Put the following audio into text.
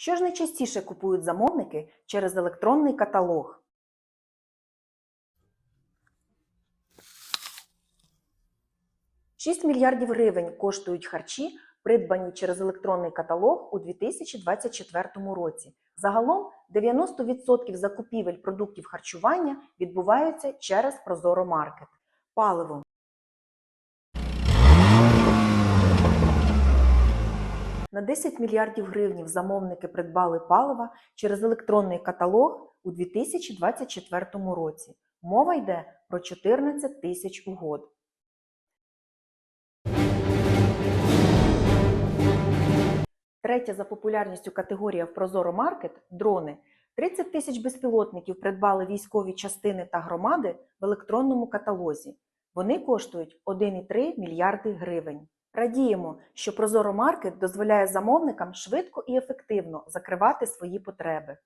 Що ж найчастіше купують замовники через електронний каталог? Шість мільярдів гривень коштують харчі, придбані через електронний каталог у 2024 році. Загалом 90% закупівель продуктів харчування відбуваються через Прозоро Маркет. Паливо. На 10 мільярдів гривнів замовники придбали палива через електронний каталог у 2024 році. Мова йде про 14 тисяч угод. Третя за популярністю категорія в Прозоро Маркет дрони. 30 тисяч безпілотників придбали військові частини та громади в електронному каталозі. Вони коштують 1,3 мільярди гривень. Радіємо, що Прозоро Маркет дозволяє замовникам швидко і ефективно закривати свої потреби.